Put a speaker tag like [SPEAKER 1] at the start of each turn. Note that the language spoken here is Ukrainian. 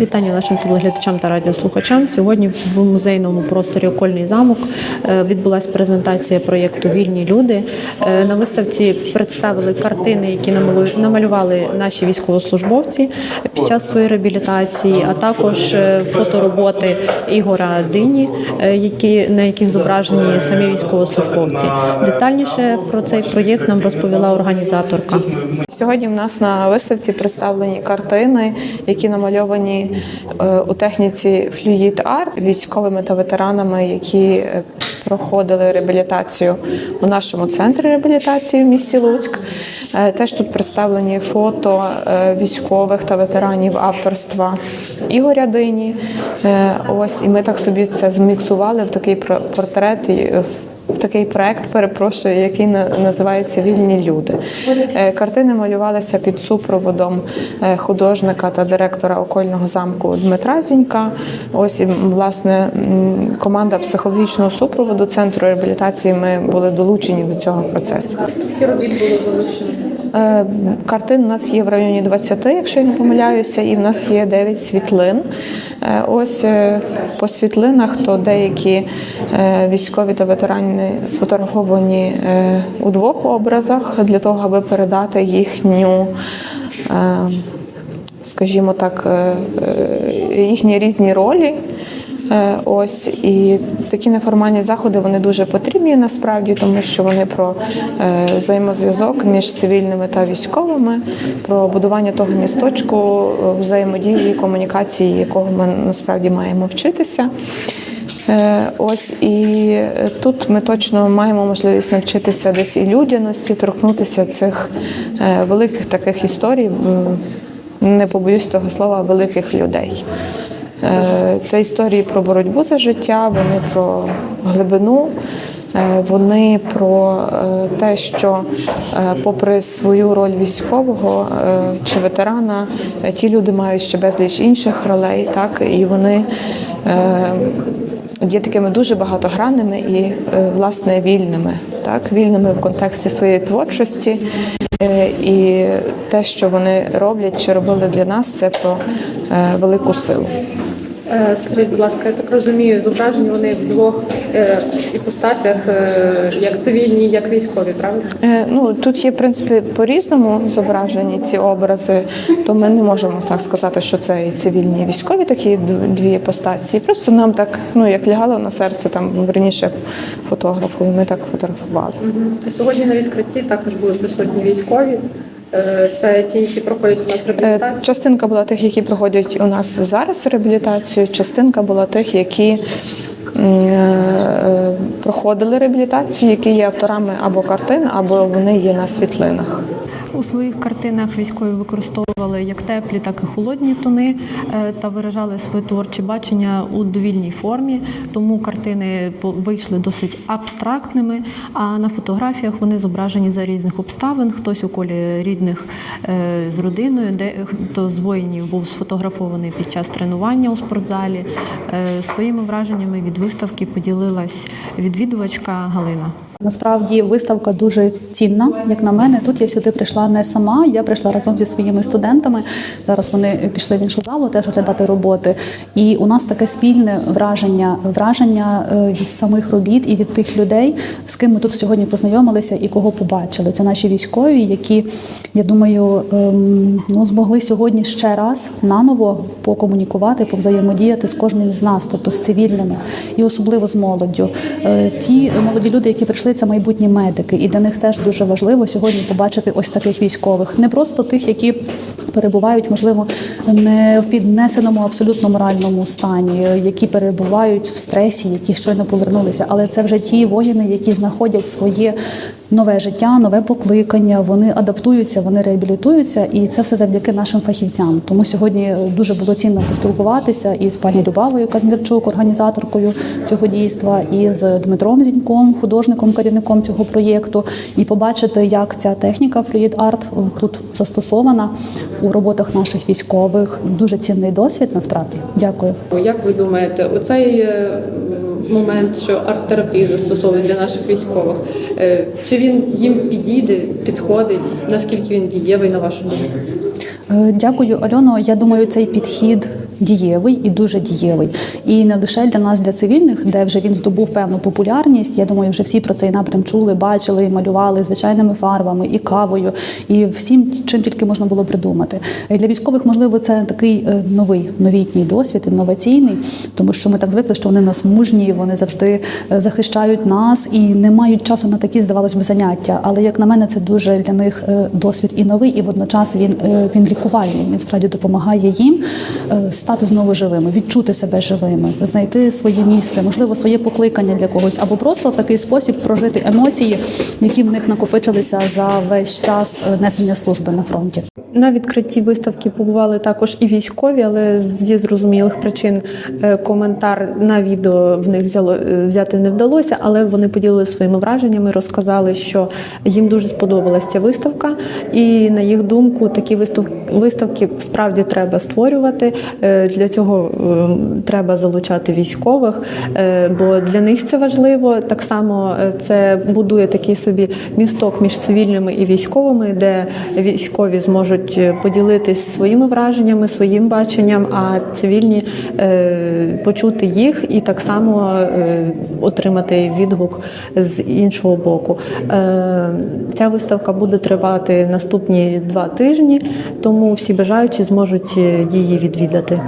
[SPEAKER 1] Вітання нашим телеглядачам та радіослухачам. Сьогодні в музейному просторі Окольний замок е, відбулася презентація проєкту Вільні люди. Е, На виставці представили картини, які намалю- намалювали наші військовослужбовці під час своєї реабілітації, а також е, фотороботи Ігора Дині, які на яких зображені самі військовослужбовці. Детальніше про цей проєкт нам розповіла організаторка.
[SPEAKER 2] Сьогодні в нас на виставці представлені картини, які намальовані е, у техніці Fluid Art військовими та ветеранами, які е, проходили реабілітацію у нашому центрі реабілітації в місті Луцьк. Е, Теж тут представлені фото військових та ветеранів авторства Ігоря Дині. Ось і ми так собі це зміксували в такий портрет. Такий проект, перепрошую, який називається Вільні люди. Е, Картини малювалися під супроводом е, художника та директора окольного замку Дмитра Зінька. Ось власне команда психологічного супроводу центру реабілітації. Ми були долучені до цього процесу.
[SPEAKER 1] Скільки робіт було залучено?
[SPEAKER 2] Е, Картин у нас є в районі 20, якщо я не помиляюся, і в нас є 9 світлин. Е, Ось е, по світлинах, то деякі військові та ветерани сфотографовані у двох образах для того, аби передати їхню. Скажімо так, їхні різні ролі. Ось і такі неформальні заходи вони дуже потрібні насправді, тому що вони про е, взаємозв'язок між цивільними та військовими, про будування того місточку е, взаємодії комунікації, якого ми насправді маємо вчитися. Е, Ось і тут ми точно маємо можливість навчитися десь і людяності, торкнутися цих великих таких історій, не побоюсь того слова, великих людей. Е, Це історії про боротьбу за життя, вони про глибину, е, вони про е, те, що, попри свою роль військового чи ветерана, ті люди мають ще безліч інших ролей, так і вони. Є такими дуже багатогранними і власне вільними, так вільними в контексті своєї творчості, і те, що вони роблять чи робили для нас, це про велику силу.
[SPEAKER 1] Е, Скажіть, будь ласка, я так розумію, зображені вони в двох е, іпостасях, е, як цивільні, як військові, правильно?
[SPEAKER 2] Е, Ну тут є в принципі по-різному зображені ці образи, то ми не можемо так сказати, що це і цивільні і військові такі дві іпостасії. Просто нам так, ну як лягало на серце, там верніше фотографу, і ми так фотографували.
[SPEAKER 1] Сьогодні на відкритті також були присутні військові. Е, Це ті, які проходять у нас
[SPEAKER 2] Е,
[SPEAKER 1] реабілітацію.
[SPEAKER 2] Частинка була тих, які проходять у нас зараз реабілітацію. Частинка була тих, які е, проходили реабілітацію, які є авторами або картин, або вони є на світлинах.
[SPEAKER 3] У своїх картинах військові використовували як теплі, так і холодні тони е, та виражали своє творче бачення у довільній формі. Тому картини вийшли досить абстрактними. А на фотографіях вони зображені за різних обставин. Хтось у колі рідних е, з родиною, де хто з воїнів був сфотографований під час тренування у спортзалі. Е, Своїми враженнями від виставки поділилась відвідувачка Галина.
[SPEAKER 4] Насправді виставка дуже цінна, як на мене. Тут я сюди прийшла не сама. Я прийшла разом зі своїми студентами. Зараз вони пішли в іншу залу теж глядати роботи. І у нас таке спільне враження, враження е, від самих робіт і від тих людей, з ким ми тут сьогодні познайомилися і кого побачили. Це наші військові, які я думаю, ем, ну змогли сьогодні ще раз наново покомунікувати, повзаємодіяти з кожним з нас, тобто з цивільними, і особливо з молоддю. Е, Ті молоді люди, які прийшли, це майбутні медики, і для них теж дуже важливо сьогодні побачити ось таких військових, не просто тих, які перебувають, можливо, не в піднесеному абсолютно моральному стані, які перебувають в стресі, які щойно повернулися, але це вже ті воїни, які знаходять своє нове життя, нове покликання. Вони адаптуються, вони реабілітуються, і це все завдяки нашим фахівцям. Тому сьогодні дуже було цінно поспілкуватися із пані Любавою Казмірчук, організаторкою цього дійства, і з Дмитром Зіньком, художником, керівником цього проєкту, і побачити, як ця техніка Fluid Art тут застосована у роботах наших військових. Дуже цінний досвід. Насправді, дякую.
[SPEAKER 1] Як ви думаєте, оцей е, момент, що арт-терапію застосовують для наших військових, е, чи він їм підійде, підходить, наскільки він дієвий на вашу думку?
[SPEAKER 4] Е, Дякую, Альоно. Я думаю, цей підхід дієвий і дуже дієвий. І не лише для нас, для цивільних, де вже він здобув певну популярність. Я думаю, вже всі про цей напрям чули, бачили і малювали звичайними фарбами, і кавою, і всім, чим тільки можна було придумати. Для військових, можливо, це такий е, новий новітній досвід, інноваційний, тому що ми так звикли, що вони в нас мужні, вони завжди е, захищають нас і не мають часу на такі, здавалось би, заняття. Але як на мене, це дуже для них е, досвід і новий, і водночас він, він лікувальний. Він справді допомагає їм стати знову живими, відчути себе живими, знайти своє місце, можливо, своє покликання для когось, або просто в такий спосіб прожити емоції, які в них накопичилися за весь час е, несення служби на фронті.
[SPEAKER 3] На відкритті виставки побували також і військові, але зі зрозумілих причин е, коментар на відео в них взяло е, взяти не вдалося, але вони поділилися своїми враженнями, розказали, що їм дуже сподобалася ця виставка, і на їх думку, такі вистав- виставки справді треба створювати. Е, Для цього е, треба залучати військових, бо для них це важливо. Так само це будує такий собі місток між цивільними і військовими, де військові зможуть е, поділитись своїми враженнями, своїм баченням, а цивільні е, почути їх і так само е, отримати відгук з іншого боку. Ця виставка буде тривати наступні два тижні, тому всі бажаючі зможуть її відвідати.